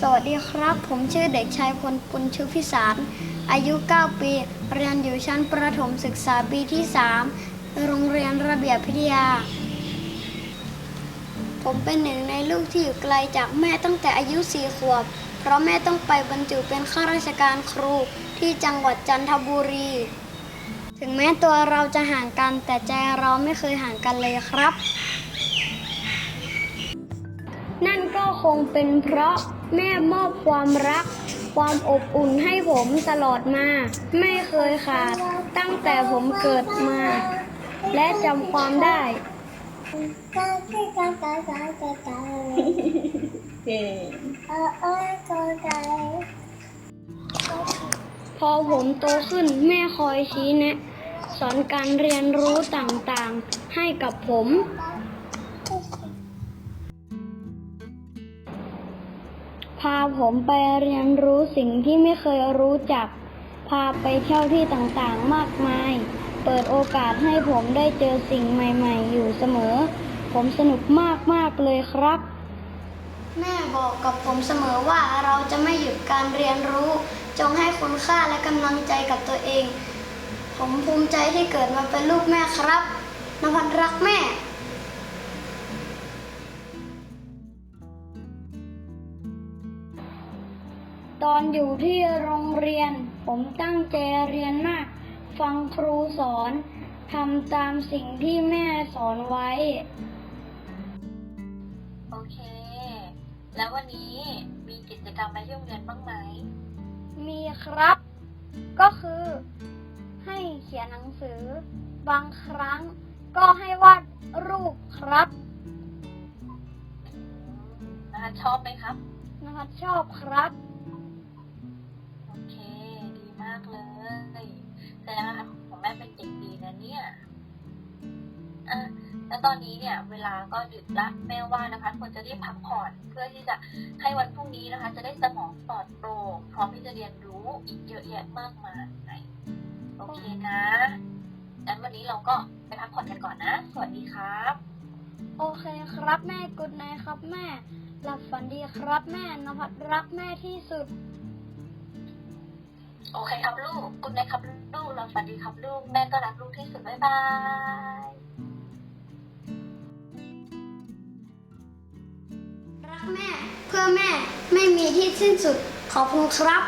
สวัสดีครับ ผมชื่อเด็กชายพลปุญชุพิสาร อายุ 9 ปี เรียนอยู่ชั้นประถมศึกษาปีที่ 3 โรงเรียนระเบียบพิทยา ผมเป็นหนึ่งในลูกที่อยู่ไกลจากแม่ตั้งแต่อายุสี่ขวบ เพราะแม่ต้องไปบรรจุเป็นข้าราชการครูที่จังหวัดจันทบุรี ถึงแม้ตัวเราจะห่างกันแต่ใจเราไม่เคยห่างกันเลยครับ นั่นก็คงเป็นเพราะ แม่มอบความรัก ความอบอุ่นให้ผมตลอดมา ไม่เคยขาดตั้งแต่ผมเกิดมา และจำความได้เก่งพอผมโตขึ้นแม่คอยชี้แนะ สอนการเรียนรู้ต่างๆ ให้กับผม พาผมไปเรียนรู้สิ่งที่ไม่เคยรู้จัก พาไปเที่ยวที่ต่างๆมากมาย เปิดโอกาสให้ผมได้เจอสิ่งใหม่ๆ อยู่เสมอ ผมสนุกมากๆเลยครับ แม่บอกกับผมเสมอว่าเราจะไม่หยุดการเรียนรู้ จงให้คุณค่าและกำลังใจกับตัวเอง ผมภูมิใจที่เกิดมาเป็นลูกแม่ครับนภัสรักแม่ ตอนอยู่ที่โรงเรียน ผมตั้งใจเรียนมาก ฟังครูสอนทำตามสิ่งที่แม่สอนไว้ โอเค แล้ววันนี้มีกิจกรรมอะไรที่โรงเรียนบ้างไหม มีครับ ก็คือ ให้เขียนหนังสือ บางครั้งก็ให้วาดรูปครับนะคะชอบไหมครับนะครับชอบครับโอเคดีมากเลยแสดงว่าของแม่เป็นเด็กดีนะเนี่ยอะแล้วตอนนี้เนี่ย เวลาก็ดึกละแม่ว่านะคะควรจะรีบพักผ่อนเพื่อที่จะให้วันพรุ่งนี้นะคะ จะได้สมองปลอดโปร่งพร้อมที่จะเรียนรู้อีกเยอะแยะมากมายโอเคนะงั้นวันนี้เราก็ไปพักผ่อนกันก่อนนะ สวัสดีครับ โอเคครับแม่กุดไนครับแม่ หลับฝันดีครับแม่นภัสรักแม่ที่สุด โอเคครับลูกคุณแม่ครับลูกเราฝันดีครับลูกแม่ก็รักลูกที่สุดบ๊ายบายรักแม่เพื่อแม่ไม่มีที่สิ้นสุดขอบคุณครับ